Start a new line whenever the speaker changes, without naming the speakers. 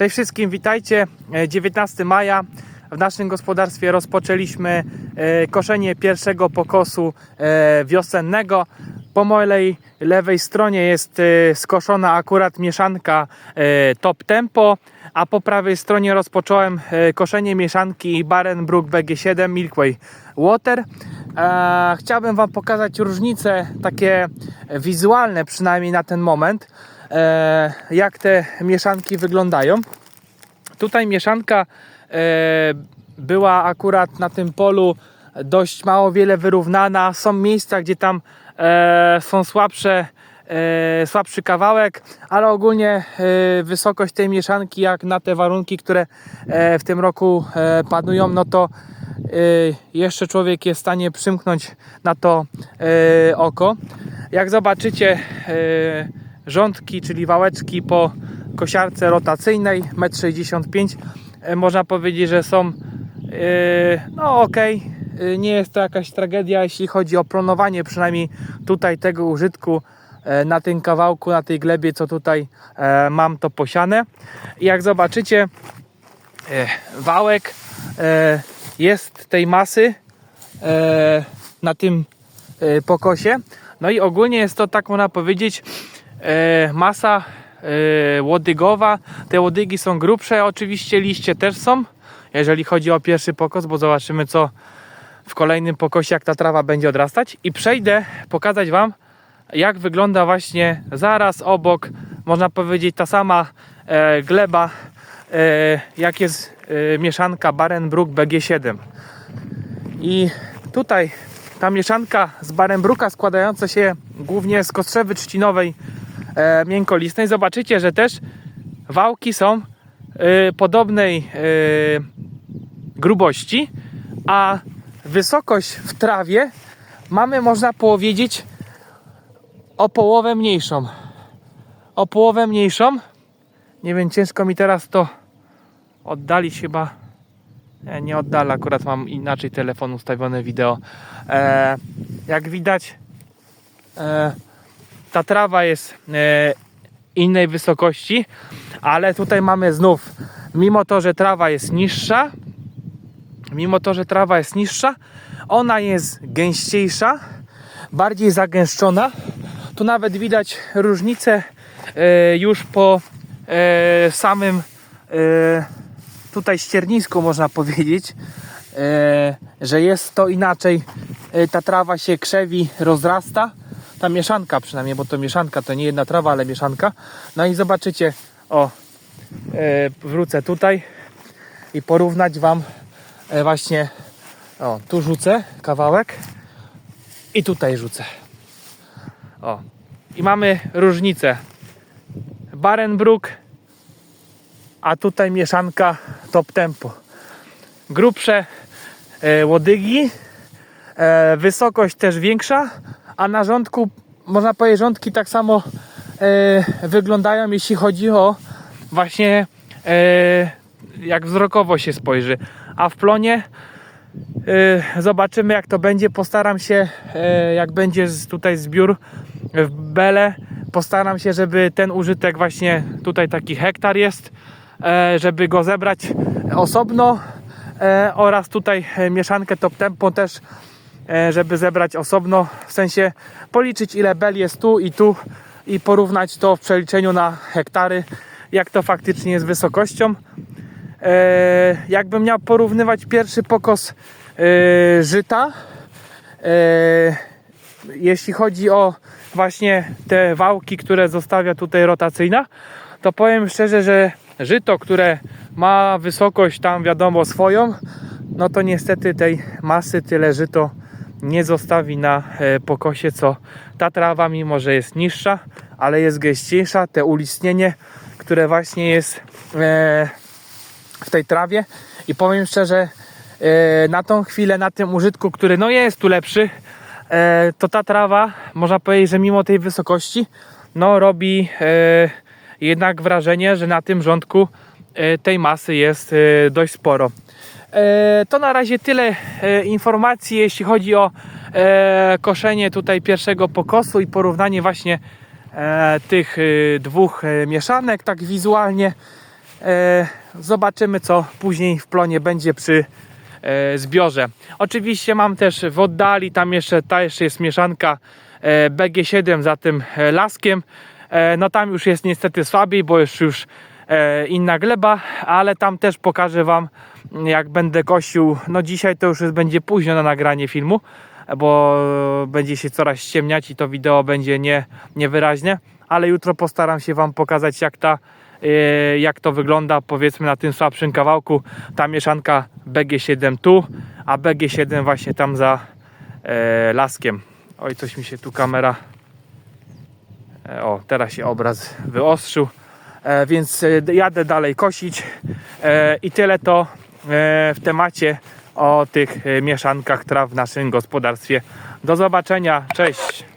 Cześć wszystkim, witajcie. E, 19 maja w naszym gospodarstwie rozpoczęliśmy e, koszenie pierwszego pokosu e, wiosennego. Po mojej lewej stronie jest e, skoszona akurat mieszanka e, Top Tempo, a po prawej stronie rozpocząłem e, koszenie mieszanki Barenbrook BG7 Milkway Water. E, Chciałbym Wam pokazać różnice takie wizualne przynajmniej na ten moment, e, jak te mieszanki wyglądają. Tutaj mieszanka e, była akurat na tym polu dość mało wiele wyrównana. Są miejsca, gdzie tam e, są słabsze, e, słabszy kawałek, ale ogólnie e, wysokość tej mieszanki, jak na te warunki, które e, w tym roku e, panują, no to e, jeszcze człowiek jest w stanie przymknąć na to e, oko. Jak zobaczycie, e, rządki, czyli wałeczki po kosiarce rotacyjnej 1,65 m. E, Można powiedzieć, że są e, no ok. Nie jest to jakaś tragedia, jeśli chodzi o pronowanie, przynajmniej tutaj tego użytku e, na tym kawałku, na tej glebie, co tutaj e, mam to posiane. Jak zobaczycie, e, wałek e, jest tej masy e, na tym e, pokosie. No i ogólnie jest to, tak można powiedzieć, e, masa e, łodygowa. Te łodygi są grubsze, oczywiście liście też są, jeżeli chodzi o pierwszy pokos, bo zobaczymy co w kolejnym pokosie, jak ta trawa będzie odrastać. I przejdę pokazać Wam, jak wygląda właśnie zaraz obok, można powiedzieć, ta sama e, gleba, e, jak jest e, mieszanka Barenbrook BG7. I tutaj ta mieszanka z Barenbruka składająca się głównie z kostrzewy trzcinowej e, miękkolistnej. Zobaczycie, że też wałki są e, podobnej e, grubości, a wysokość w trawie mamy, można powiedzieć, o połowę mniejszą. O połowę mniejszą. Nie wiem, ciężko mi teraz to oddalić chyba. Nie, nie oddala, akurat mam inaczej telefon ustawione wideo. E, jak widać, e, ta trawa jest e, innej wysokości, ale tutaj mamy znów, mimo to, że trawa jest niższa, mimo to, że trawa jest niższa, ona jest gęściejsza, bardziej zagęszczona. Tu nawet widać różnicę e, już po e, samym tutaj ściernisku można powiedzieć, że jest to inaczej. Ta trawa się krzewi, rozrasta. Ta mieszanka przynajmniej, bo to mieszanka to nie jedna trawa, ale mieszanka. No i zobaczycie, o, e, wrócę tutaj i porównać Wam e, właśnie, o, tu rzucę kawałek i tutaj rzucę. O, i mamy różnicę. Barenbrook a tutaj mieszanka top tempo. Grubsze e, łodygi, e, wysokość też większa, a na rządku można powiedzieć, rządki tak samo e, wyglądają, jeśli chodzi o właśnie e, jak wzrokowo się spojrzy. A w plonie e, zobaczymy jak to będzie. Postaram się, e, jak będzie tutaj zbiór w Bele, postaram się, żeby ten użytek właśnie tutaj taki hektar jest, e, żeby go zebrać osobno e, oraz tutaj e, mieszankę top tempo też żeby zebrać osobno, w sensie policzyć ile bel jest tu i tu i porównać to w przeliczeniu na hektary, jak to faktycznie jest wysokością. E, jakbym miał porównywać pierwszy pokos e, żyta, e, jeśli chodzi o właśnie te wałki, które zostawia tutaj rotacyjna, to powiem szczerze, że żyto, które ma wysokość tam wiadomo swoją, no to niestety tej masy tyle żyto nie zostawi na e, pokosie, co ta trawa, mimo że jest niższa, ale jest gęściejsza, te ulistnienie, które właśnie jest e, w tej trawie i powiem szczerze, e, na tą chwilę, na tym użytku, który no jest tu lepszy, to ta trawa, można powiedzieć, że mimo tej wysokości, no robi jednak wrażenie, że na tym rządku tej masy jest dość sporo. E, To na razie tyle e, informacji, jeśli chodzi o e, koszenie tutaj pierwszego pokosu i porównanie właśnie tych dwóch mieszanek, tak wizualnie. Zobaczymy, co później w plonie będzie przy zbiorze. Oczywiście mam też w oddali, tam jeszcze ta jeszcze jest mieszanka e, BG7 za tym laskiem. No tam już jest niestety słabiej, bo już e, inna gleba, ale tam też pokażę Wam, jak będę kosił. No dzisiaj to już będzie późno na nagranie filmu, bo będzie się coraz ściemniać i to wideo będzie nie, niewyraźne, ale jutro postaram się Wam pokazać, jak ta e, jak to wygląda powiedzmy na tym słabszym kawałku ta mieszanka BG7 tu, a BG7 właśnie tam za e, laskiem. Oj, coś mi się tu kamera E, O, teraz się obraz wyostrzył. E, więc e, jadę dalej kosić. E, I tyle to w temacie o tych mieszankach traw w naszym gospodarstwie. Do zobaczenia. Cześć.